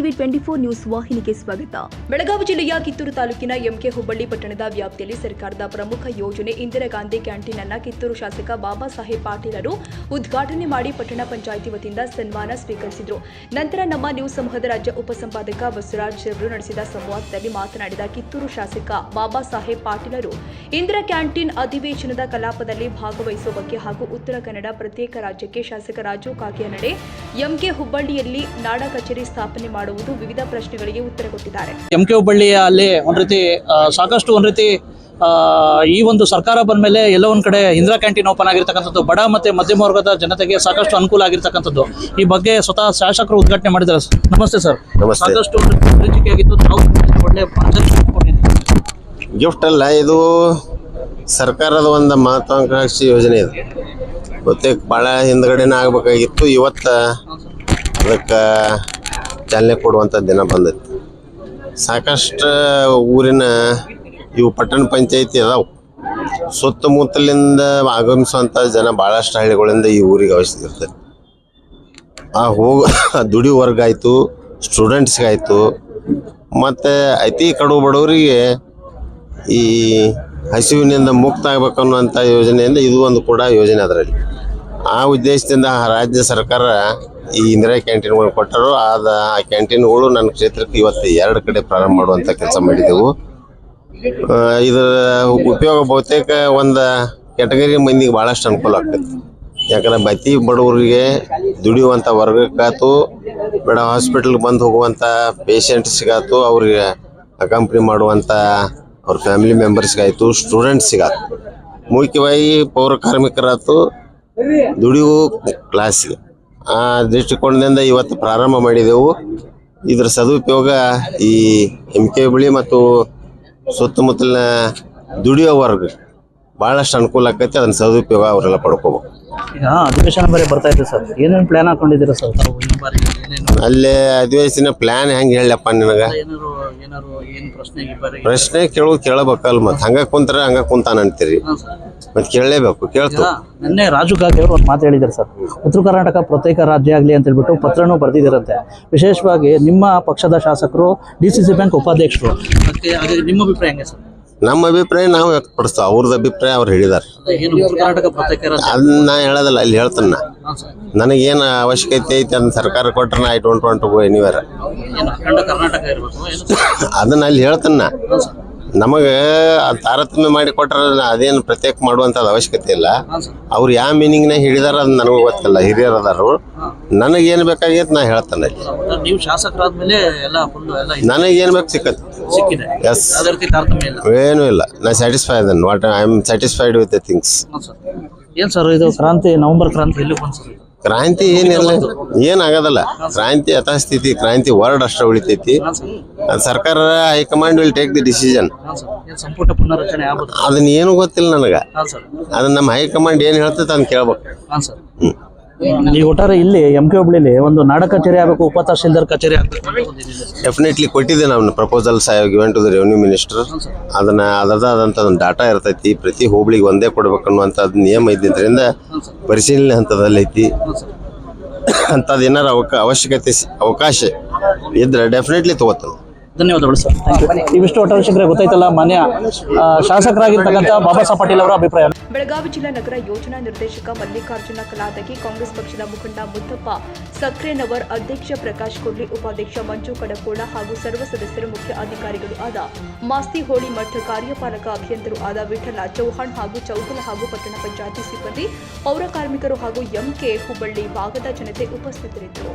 TV twenty four news ವಾಹಿನಿಗೆ ಸ್ವಾಗತ. ಬೆಳಗಾವಿ ಜಿಲ್ಲೆಯ ಕಿತ್ತೂರು ತಾಲೂಕಿನ ಎಂಕೆ ಹುಬ್ಬಳ್ಳಿ ಪಟ್ಟಣದ ವ್ಯಾಪ್ತಿಯಲ್ಲಿ ಸರ್ಕಾರದ ಪ್ರಮುಖ ಯೋಜನೆ ಇಂದಿರಾ ಗಾಂಧಿ ಕ್ಯಾಂಟೀನ್ ಅನ್ನ ಕಿತ್ತೂರು ಶಾಸಕ ಬಾಬಾ ಸಾಹೇಬ್ ಪಾಟೀಲರು ಉದ್ಘಾಟನೆ ಮಾಡಿ ಪಟ್ಟಣ ಪಂಚಾಯಿತಿ ವತಿಯಿಂದ ಸನ್ಮಾನ ಸ್ವೀಕರಿಸಿದರು. ನಂತರ ನಮ್ಮ ನ್ಯೂಸ್ ಸಮೂಹದ ರಾಜ್ಯ ಉಪಸಂಪಾದಕ ಬಸವರಾಜ್ ಅವರು ನಡೆಸಿದ ಸಂವಾದದಲ್ಲಿ ಮಾತನಾಡಿದ ಕಿತ್ತೂರು ಶಾಸಕ ಬಾಬಾ ಸಾಹೇಬ್ ಪಾಟೀಲರು, ಇಂದಿರಾ ಕ್ಯಾಂಟೀನ್ ಅಧಿವೇಶನದ ಕಲಾಪದಲ್ಲಿ ಭಾಗವಹಿಸುವ ಬಗ್ಗೆ ಹಾಗೂ ಉತ್ತರ ಕನ್ನಡ ಪ್ರತ್ಯೇಕ ರಾಜ್ಯಕ್ಕೆ ಶಾಸಕ ರಾಜು ಕಾಗೆಯನಡೆ ಎಂಕೆ ಹುಬ್ಬಳ್ಳಿಯಲ್ಲಿ ನಾಡ ಕಚೇರಿ ಸ್ಥಾಪನೆ ಮಾಡುವುದು ವಿವಿಧ ಪ್ರಶ್ನೆಗಳಿಗೆ ಉತ್ತರ ಕೊಟ್ಟಿದ್ದಾರೆ. ಎಂ ಕೆ ಹುಬ್ಬಳ್ಳಿಯ ಅಲ್ಲಿ ಒಂದ್ ರೀತಿ ಸಾಕಷ್ಟು ಒಂದ್ ರೀತಿ ಈ ಒಂದು ಸರ್ಕಾರ ಬಂದ ಮೇಲೆ ಎಲ್ಲ ಒಂದು ಕಡೆ ಇಂದಿರಾ ಕ್ಯಾಂಟೀನ್ ಓಪನ್ ಆಗಿರ್ತಕ್ಕಂಥದ್ದು ಬಡ ಮತ್ತು ಮಧ್ಯಮ ವರ್ಗದ ಜನತೆಗೆ ಸಾಕಷ್ಟು ಅನುಕೂಲ ಆಗಿರ್ತಕ್ಕಂಥದ್ದು. ಈ ಬಗ್ಗೆ ಸ್ವತಃ ಶಾಸಕರು ಉದ್ಘಾಟನೆ ಮಾಡಿದ್ದಾರೆ ಸರ್. ನಮಸ್ತೆ ಸರ್. ಸಾಕಷ್ಟು ಆಗಿತ್ತು ತಾವು ಒಳ್ಳೆ. ಗಿಫ್ಟ್ ಅಲ್ಲ ಇದು ಸರ್ಕಾರದ ಒಂದು ಮಹತ್ವಾಕಾಂಕ್ಷಿ ಯೋಜನೆ ಇದು. ಗೊತ್ತೇ ಭಾಳ ಹಿಂದ್ಗಡೆನೇ ಆಗಬೇಕಾಗಿತ್ತು ಇವತ್ತು ಅದಕ್ಕೆ ಚಾಲನೆ ಕೊಡುವಂಥ ದಿನ ಬಂದೈತಿ. ಸಾಕಷ್ಟು ಊರಿನ ಇವು ಪಟ್ಟಣ ಪಂಚಾಯತಿ ಅದಾವು. ಸುತ್ತಮುತ್ತಲಿಂದ ಆಗಮಿಸುವಂಥ ಜನ ಭಾಳಷ್ಟು ಹಳ್ಳಿಗಳಿಂದ ಈ ಊರಿಗೆ ಅವಶ್ಯಕತೆ ಆ ಹೋಗ ದುಡಿ ವರ್ಗ ಆಯಿತು ಸ್ಟೂಡೆಂಟ್ಸ್ಗಾಯಿತು, ಮತ್ತು ಅತಿ ಕಡು ಬಡವರಿಗೆ ಈ ಹಸಿವಿನಿಂದ ಮುಕ್ತ ಆಗ್ಬೇಕು ಅನ್ನುವಂಥ ಯೋಜನೆಯಿಂದ ಇದು ಒಂದು ಕೂಡ ಯೋಜನೆ ಅದರಲ್ಲಿ. ಆ ಉದ್ದೇಶದಿಂದ ರಾಜ್ಯ ಸರ್ಕಾರ ಈ ಇಂದಿರಾ ಕ್ಯಾಂಟೀನ್ಗಳು ಕೊಟ್ಟರು. ಆದ ಆ ಕ್ಯಾಂಟೀನ್ಗಳು ನನ್ನ ಕ್ಷೇತ್ರಕ್ಕೆ ಇವತ್ತು ಎರಡು ಕಡೆ ಪ್ರಾರಂಭ ಮಾಡುವಂಥ ಕೆಲಸ ಮಾಡಿದೆವು. ಇದರ ಉಪಯೋಗ ಬಹುತೇಕ ಒಂದು ಕ್ಯಾಟಗರಿ ಮಂದಿಗೆ ಭಾಳಷ್ಟು ಅನುಕೂಲ ಆಗ್ತೈತಿ ಯಾಕಂದ್ರೆ ಬತ್ತಿ ಬಡವರಿಗೆ ದುಡಿಯುವಂಥ ವರ್ಗಕ್ಕಾಯ್ತು ಬೇಡ ಹಾಸ್ಪಿಟಲ್ಗೆ ಬಂದು ಹೋಗುವಂಥ ಪೇಷಂಟ್ಸ್ಗಾಯ್ತು ಅವ್ರಿಗೆ ಅಕಂಪ್ನಿ ಮಾಡುವಂಥ ಅವ್ರ ಫ್ಯಾಮಿಲಿ ಮೆಂಬರ್ಸ್ಗಾಯ್ತು ಸ್ಟೂಡೆಂಟ್ಸಿಗಾತು ಮುಖ್ಯವಾಗಿ ಪೌರ ಕಾರ್ಮಿಕರಾತು ದುಡಿಯುವ ಕ್ಲಾಸಿಗೆ ಆ ದೃಷ್ಟಿಕೋನದಿಂದ ಇವತ್ತು ಪ್ರಾರಂಭ ಮಾಡಿದೆವು. ಇದರ ಸದುಪಯೋಗ ಈ ಎಂ ಕೆ ಬಳಿ ಮತ್ತು ಸುತ್ತಮುತ್ತಲಿನ ದುಡಿಯೋವರ್ಗ ಭಾಳಷ್ಟು ಅನುಕೂಲ ಆಕೈತಿ, ಅದನ್ನ ಸದುಪಯೋಗ ಅವರೆಲ್ಲ ಪಡ್ಕೋಬೇಕು. ಈಗ ಅಧಿವೇಶನ ಬರೀ ಬರ್ತಾ ಇದೆ ಸರ್. ಏನೇನು ಪ್ಲಾನ್ ಹಾಕೊಂಡಿದ್ದೀರಾ ಸರ್? ತಾವು ಈ ಬಾರಿ ಏನೇನು ಅಲ್ಲೇ ಅಧಿವೇಶನ ಪ್ಲಾನ್ ಹೆಂಗೆ ಹೇಳಪ್ಪ ನಿನಗೆ? ಏನಾರು ಏನಾರು ಏನು ಪ್ರಶ್ನೆ ಈ ಬಾರಿ? ಪ್ರಶ್ನೆ ಕೇಳೋದು ಕೇಳಬೇಕಲ್ಲ ಮತ್ತೆ ಹಂಗ ಕುಂತ್ರೆ ಹಂಗ ಕುಂತಾನ ಅಂತೀರಿ. ಹಾಂ ಸರ್. ಮತ್ತೆ ಕೇಳಲೇಬೇಕು ಕೇಳ್ತು. ನಿನ್ನೆ ರಾಜು ಕಾಗೆ ಅವರು ಒಂದು ಮಾತು ಹೇಳಿದ್ದಾರೆ ಸರ್. ಉತ್ತರ ಕರ್ನಾಟಕ ಪ್ರತ್ಯೇಕ ರಾಜ್ಯ ಆಗಲಿ ಅಂತ ಹೇಳ್ಬಿಟ್ಟು ಪತ್ರನೂ ಬರೆದಿದ್ದಾರಂತೆ ವಿಶೇಷವಾಗಿ ನಿಮ್ಮ ಪಕ್ಷದ ಶಾಸಕರು ಡಿ ಸಿ ಸಿ ಬ್ಯಾಂಕ್ ಉಪಾಧ್ಯಕ್ಷರು. ಮತ್ತೆ ನಿಮ್ಮ ಅಭಿಪ್ರಾಯ ಹೆಂಗೆ ಸರ್? ನಮ್ಮ ಅಭಿಪ್ರಾಯ ನಾವು ವ್ಯಕ್ತಪಡಿಸ್ತಾವ. ಅವ್ರದ್ದು ಅಭಿಪ್ರಾಯ ಅವ್ರು ಹೇಳಿದಾರೆ. ಅದೇ ಏನು ಉತ್ತರ ಕರ್ನಾಟಕ ಪ್ರತ್ಯೇಕ ರಾಜ್ಯ? ಅದನ್ನ ನಾ ಹೇಳೋದಿಲ್ಲ ಅಲ್ಲಿ ಹೇಳ್ತಾನೆ ನಾ. ಹಾಂ ಸರ್. ನನಗೇನು ಅವಶ್ಯಕತೆ ಐತೆ ಅಂತ ಸರ್ಕಾರ ಕೊಟ್ರೆ I don't want to go anywhere ಏನು ಅಖಂಡ ಕರ್ನಾಟಕ ಇರಬೇಕು ಏನು? ಸರ್ ಅದನ್ನ ಅಲ್ಲಿ ಹೇಳ್ತಾನೆ ನಾ. ಹಾಂ ಸರ್. ನಮಗೆ ತಾರತಮ್ಯ ಮಾಡಿ ಕೊಟ್ರೆ ಅದೇನು ಪ್ರತ್ಯೇಕ ಮಾಡುವಂಥದ್ದು ಅವಶ್ಯಕತೆ ಇಲ್ಲ. ಹಾಂ ಸರ್. ಅವ್ರು ಯಾವ ಮೀನಿಂಗ್ನ ಹಿಡಿದಾರ ಅದು ನನಗೂ ಗೊತ್ತಿಲ್ಲ. ಹಿರಿಯರು ಅದಾರು. ನನಗೇನು ಬೇಕಾಗೈತೆ ನಾ ಹೇಳ್ತಾನೆ ಅಲ್ಲಿ. ನೀವು ಶಾಸಕರಾದ್ಮೇಲೆ ಎಲ್ಲ ಫುಲ್ ಎಲ್ಲ ಇದು ನನಗೇನು ಬೇಕು ಸಿಕ್ಕತ್ತೆ. ಸಿಕ್ಕಿದೆ. ಎಸ್ ಯಾವುದೇ ರೀತಿ ತಾರತಮ್ಯ ಇಲ್ಲ. ಏನೂ ಇಲ್ಲ. ನಾ ಸ್ಯಾಟಿಸ್ಫೈ ಅದನ್ what I am satisfied with the things ಹಾಂ ಸರ್. ಏನು ಸರ್ ಇದು ಕ್ರಾಂತಿ ನವೆಂಬರ್ ಕ್ರಾಂತಿ ಎಲ್ಲಿ ಬಂತು ಸರ್ ಇದು? ಕ್ರಾಂತಿ ಏನಿಲ್ಲ. ಏನಾಗದಲ್ಲ. ಕ್ರಾಂತಿ ಯಥಾಸ್ಥಿತಿ ಕ್ರಾಂತಿ ವರ್ಡ್ ಅಷ್ಟೇ ಉಳಿತೈತಿ. ಹಾಂ ಸರ್. ಅದ್ ಸರ್ಕಾರ high command will take the decision ಹಾಂ ಸರ್. ಏನು ಸಂಪುಟ ಪುನರಚನೆ ಆಗ್ಬೋದು? ಅದನ್ನ ಏನು ಗೊತ್ತಿಲ್ಲ ನನಗೆ. ಅದು ಸರ್. ಅದನ್ನ ನಮ್ಮ ಹೈಕಮಾಂಡ್ ಏನು ಹೇಳ್ತೈತೆ ಅದನ್ನ ಕೇಳ್ಬೇಕು. ಹಾಂ ಸರ್. ಹ್ಮ್. ಈಗ ಒಟ್ಟಾರೆ ಇಲ್ಲಿ ಎಂ ಕೆ ಹುಬ್ಳಿಲಿ ಒಂದು ನಾಡ ಕಚೇರಿ ಆಗಬೇಕು ಉಪ ತಹಶೀಲ್ದಾರ್ ಕಚೇರಿ ಆಗಬೇಕು. ಡೆಫಿನೆಟ್ಲಿ ಕೊಟ್ಟಿದ್ದೆ ನಾನು proposal I given to the revenue minister ಅದನ್ನ ಅದರದಾದಂಥ ಒಂದು ಡಾಟಾ ಇರ್ತೈತಿ ಪ್ರತಿ ಹೋಬಳಿಗೆ ಒಂದೇ ಕೊಡ್ಬೇಕು ಅನ್ನುವಂಥದ್ದು ನಿಯಮ ಇದ್ದಿದ್ದರಿಂದ ಪರಿಶೀಲನೆ ಹಂತದಲ್ಲಿ ಐತಿ. ಅಂಥದ್ದು ಏನಾರ ಅವಕ ಅವಶ್ಯಕತೆ ಅವಕಾಶ ಇದ್ರೆ ಡೆಫಿನೆಟ್ಲಿ ತಗೋತಾನೆ. ಧನ್ಯವಾದಗಳು ಸರ್. ಥ್ಯಾಂಕ್ ಯು ಇವಿಷ್ಟು ಒಟ್ಟಾರೆ ಶಿಖರ ಗೊತ್ತಾಯ್ತಲ್ಲ ಮಾನ್ಯ. ಆ, ಶಾಸಕರಾಗಿರ್ತಕ್ಕಂಥ ಬಾಬಾ ಸಾಹೇಬ್ ಪಾಟೀಲ್ ಅವರ ಅಭಿಪ್ರಾಯ. ಬೆಳಗಾವಿ ಜಿಲ್ಲಾ ನಗರ ಯೋಜನಾ ನಿರ್ದೇಶಕ ಮಲ್ಲಿಕಾರ್ಜುನ ಕಲಾದಗಿ ಕಾಂಗ್ರೆಸ್ ಪಕ್ಷದ ಮುಖಂಡ ಮುದ್ದಪ್ಪ ಸಕ್ರೇನವರ್ ಅಧ್ಯಕ್ಷ ಪ್ರಕಾಶ್ ಕೊಡ್ಲಿ ಉಪಾಧ್ಯಕ್ಷ ಮಂಜು ಕಡಕೋಳ ಹಾಗೂ ಸರ್ವ ಸದಸ್ಯರು ಮುಖ್ಯ ಅಧಿಕಾರಿಗಳು ಆದ ಮಾಸ್ತಿ ಹೋಳಿ ಮಠ ಕಾರ್ಯಪಾಲಕ ಅಭಿಯಂತರು ಆದ ವಿಠಲ ಚೌಹಾಣ್ ಹಾಗೂ ಚೌಕಲ ಹಾಗೂ ಪಟ್ಟಣ ಪಂಚಾಯತಿ ಸಿಬ್ಬಂದಿ ಪೌರ ಕಾರ್ಮಿಕರು ಹಾಗೂ ಎಂಕೆ ಹುಬ್ಬಳ್ಳಿ ಭಾಗದ ಜನತೆ ಉಪಸ್ಥಿತರಿದ್ದರು.